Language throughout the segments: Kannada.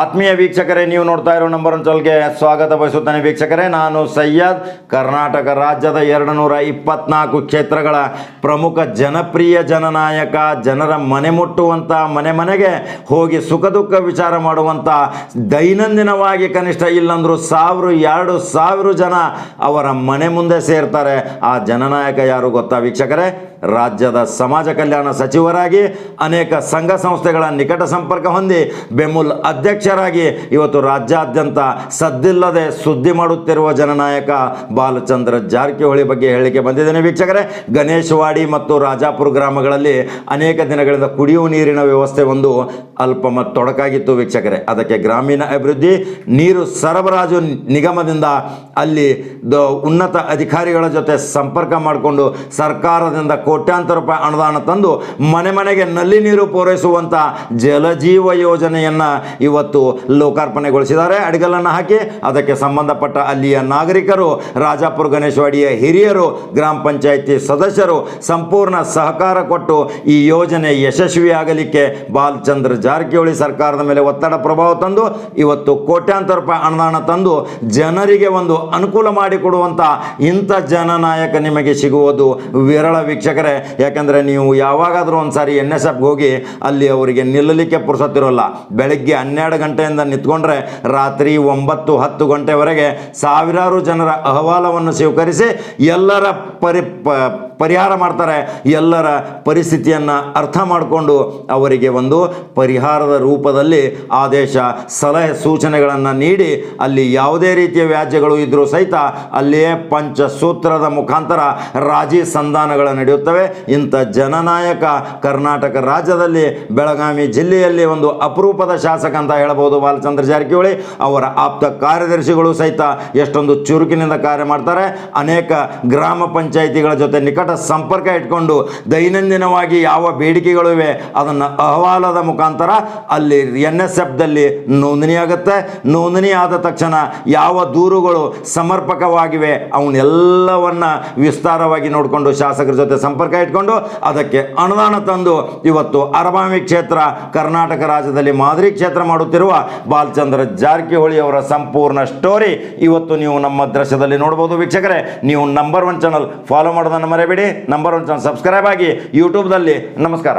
ಆತ್ಮೀಯ ವೀಕ್ಷಕರೇ, ನೀವು ನೋಡ್ತಾ ಇರೋ ನಂಬರ್ ಒನ್ ಚಾನಲ್ಗೆ ಸ್ವಾಗತ ಬಯಸುತ್ತೇನೆ ವೀಕ್ಷಕರೇ. ನಾನು ಸಯ್ಯದ್ ಕರ್ನಾಟಕ ರಾಜ್ಯದ ಎರಡು ನೂರ ಇಪ್ಪತ್ನಾಲ್ಕು ಕ್ಷೇತ್ರಗಳ ಪ್ರಮುಖ ಜನಪ್ರಿಯ ಜನನಾಯಕ, ಜನರ ಮನೆ ಮುಟ್ಟುವಂಥ ಮನೆ ಮನೆಗೆ ಹೋಗಿ ಸುಖ ದುಃಖ ವಿಚಾರ ಮಾಡುವಂಥ ದೈನಂದಿನವಾಗಿ ಕನಿಷ್ಠ ಇಲ್ಲಂದ್ರೂ ಸಾವಿರ, ಎರಡು ಸಾವಿರ ಜನ ಅವರ ಮನೆ ಮುಂದೆ ಸೇರ್ತಾರೆ. ಆ ಜನನಾಯಕ ಯಾರು ಗೊತ್ತಾ ವೀಕ್ಷಕರೇ? ರಾಜ್ಯದ ಸಮಾಜ ಕಲ್ಯಾಣ ಸಚಿವರಾಗಿ, ಅನೇಕ ಸಂಘ ಸಂಸ್ಥೆಗಳ ನಿಕಟ ಸಂಪರ್ಕ ಹೊಂದಿ, ಬೆಮುಲ್ ಅಧ್ಯಕ್ಷರಾಗಿ ಇವತ್ತು ರಾಜ್ಯಾದ್ಯಂತ ಸದ್ದಿಲ್ಲದೆ ಸುದ್ದಿ ಮಾಡುತ್ತಿರುವ ಜನನಾಯಕ ಬಾಲಚಂದ್ರ ಜಾರಕಿಹೊಳಿ ಬಗ್ಗೆ ಹೇಳಿಕೆ ಬಂದಿದ್ದೇನೆ ವೀಕ್ಷಕರೇ. ಗಣೇಶವಾಡಿ ಮತ್ತು ರಾಜಾಪುರ ಗ್ರಾಮಗಳಲ್ಲಿ ಅನೇಕ ದಿನಗಳಿಂದ ಕುಡಿಯುವ ನೀರಿನ ವ್ಯವಸ್ಥೆ ಒಂದು ಅಲ್ಪ ಮತ್ತು ತೊಡಕಾಗಿತ್ತು ವೀಕ್ಷಕರೇ. ಅದಕ್ಕೆ ಗ್ರಾಮೀಣ ಅಭಿವೃದ್ಧಿ, ನೀರು ಸರಬರಾಜು ನಿಗಮದಿಂದ ಅಲ್ಲಿ ಉನ್ನತ ಅಧಿಕಾರಿಗಳ ಜೊತೆ ಸಂಪರ್ಕ ಮಾಡಿಕೊಂಡು ಸರ್ಕಾರದಿಂದ ಕೋಟ್ಯಾಂತರ ರೂಪಾಯಿ ಅನುದಾನ ತಂದು ಮನೆ ಮನೆಗೆ ನಲ್ಲಿ ನೀರು ಪೂರೈಸುವಂಥ ಜಲಜೀವ ಯೋಜನೆಯನ್ನು ಇವತ್ತು ಲೋಕಾರ್ಪಣೆಗೊಳಿಸಿದ್ದಾರೆ. ಅಡಿಗಲನ್ನು ಹಾಕಿ ಅದಕ್ಕೆ ಸಂಬಂಧಪಟ್ಟ ಅಲ್ಲಿಯ ನಾಗರಿಕರು, ರಾಜಾಪುರ ಗಣೇಶವಾಡಿಯ ಹಿರಿಯರು, ಗ್ರಾಮ ಪಂಚಾಯಿತಿ ಸದಸ್ಯರು ಸಂಪೂರ್ಣ ಸಹಕಾರ ಕೊಟ್ಟು ಈ ಯೋಜನೆ ಯಶಸ್ವಿಯಾಗಲಿಕ್ಕೆ ಬಾಲಚಂದ್ರ ಜಾರಕಿಹೊಳಿ ಸರ್ಕಾರದ ಮೇಲೆ ಒತ್ತಡ ಪ್ರಭಾವ ತಂದು ಇವತ್ತು ಕೋಟ್ಯಾಂತರ ರೂಪಾಯಿ ಅನುದಾನ ತಂದು ಜನರಿಗೆ ಒಂದು ಅನುಕೂಲ ಮಾಡಿಕೊಡುವಂಥ ಇಂಥ ಜನನಾಯಕ ನಿಮಗೆ ಸಿಗುವುದು ವಿರಳ ವೀಕ್ಷಕರೇ. ಯಾಕಂದರೆ ನೀವು ಯಾವಾಗಾದರೂ ಒಂದು ಸಾರಿ ಎನ್ ಎಸ್ ಎಫ್ಗೆ ಹೋಗಿ ಅಲ್ಲಿ ಅವರಿಗೆ ನಿಲ್ಲಲಿಕ್ಕೆ ಪುರುಸತ್ತಿರೋಲ್ಲ ಬೆಳಗ್ಗೆ ಹನ್ನೆರಡು ಗಂಟೆಯಿಂದ ನಿಂತ್ಕೊಂಡ್ರೆ ರಾತ್ರಿ ಒಂಬತ್ತು ಹತ್ತು ಗಂಟೆವರೆಗೆ ಸಾವಿರಾರು ಜನರ ಅಹವಾಲವನ್ನು ಸ್ವೀಕರಿಸಿ ಎಲ್ಲರ ಪರಿ ಪರಿಹಾರ ಮಾಡ್ತಾರೆ. ಎಲ್ಲರ ಪರಿಸ್ಥಿತಿಯನ್ನು ಅರ್ಥ ಮಾಡಿಕೊಂಡು ಅವರಿಗೆ ಒಂದು ಪರಿಹಾರದ ರೂಪದಲ್ಲಿ ಆದೇಶ, ಸಲಹೆ, ಸೂಚನೆಗಳನ್ನು ನೀಡಿ ಅಲ್ಲಿ ಯಾವುದೇ ರೀತಿಯ ವ್ಯಾಜ್ಯಗಳು ಇದ್ದರೂ ಸಹಿತ ಅಲ್ಲಿಯೇ ಪಂಚಸೂತ್ರದ ಮುಖಾಂತರ ರಾಜಿ ಸಂಧಾನಗಳು ನಡೆಯುತ್ತವೆ. ಇಂಥ ಜನನಾಯಕ ಕರ್ನಾಟಕ ರಾಜ್ಯದಲ್ಲಿ ಬೆಳಗಾವಿ ಜಿಲ್ಲೆಯಲ್ಲಿ ಒಂದು ಅಪರೂಪದ ಶಾಸಕ ಅಂತ ಹೇಳಬಹುದು ಬಾಲಚಂದ್ರ ಜಾರಕಿಹೊಳಿ. ಅವರ ಆಪ್ತ ಕಾರ್ಯದರ್ಶಿಗಳು ಸಹಿತ ಎಷ್ಟೊಂದು ಚುರುಕಿನಿಂದ ಕಾರ್ಯ ಮಾಡ್ತಾರೆ. ಅನೇಕ ಗ್ರಾಮ ಪಂಚಾಯಿತಿಗಳ ಜೊತೆ ನಿಕಟ ಸಂಪರ್ಕ ಇಟ್ಕೊಂಡು ದೈನಂದಿನವಾಗಿ ಯಾವ ಬೇಡಿಕೆಗಳು ಇವೆ ಅದನ್ನು ಅಹವಾಲದ ಮುಖಾಂತರ ಅಲ್ಲಿ ಎನ್ ಎಸ್ ಎಫ್ದಲ್ಲಿ ನೋಂದಣಿ ಆಗುತ್ತೆ ನೋಂದಣಿ ಆದ ತಕ್ಷಣ ಯಾವ ದೂರುಗಳು ಸಮರ್ಪಕವಾಗಿವೆ ಅವನ್ನೆಲ್ಲವನ್ನ ವಿಸ್ತಾರವಾಗಿ ನೋಡಿಕೊಂಡು ಶಾಸಕರ ಜೊತೆ ಸಂಪರ್ಕ ಇಟ್ಕೊಂಡು ಅದಕ್ಕೆ ಅನುದಾನ ತಂದು ಇವತ್ತು ಅರಬಾಮಿ ಕ್ಷೇತ್ರ ಕರ್ನಾಟಕ ರಾಜ್ಯದಲ್ಲಿ ಮಾದರಿ ಕ್ಷೇತ್ರ ಮಾಡುತ್ತಿರುವ ಬಾಲಚಂದ್ರ ಜಾರಕಿಹೊಳಿ ಅವರ ಸಂಪೂರ್ಣ ಸ್ಟೋರಿ ಇವತ್ತು ನೀವು ನಮ್ಮ ದೃಶ್ಯದಲ್ಲಿ ನೋಡ್ಬೋದು ವೀಕ್ಷಕರೇ. ನೀವು ನಂಬರ್ ಒನ್ ಚಾನಲ್ ಫಾಲೋ ಮಾಡೋದನ್ನು ಮರೆಯಬೇಡಿ. ನಂಬರ್ ಒನ್ ಚಾನಲ್ ಸಬ್ಸ್ಕ್ರೈಬ್ ಆಗಿ ಯೂಟ್ಯೂಬ್ದಲ್ಲಿ ನಮಸ್ಕಾರ.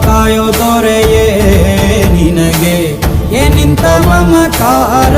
ಕಾಯೋ ದೊರೆಯೇ ನಿನಗೆ. ಏನಿಂತ ಮಮಕಾರ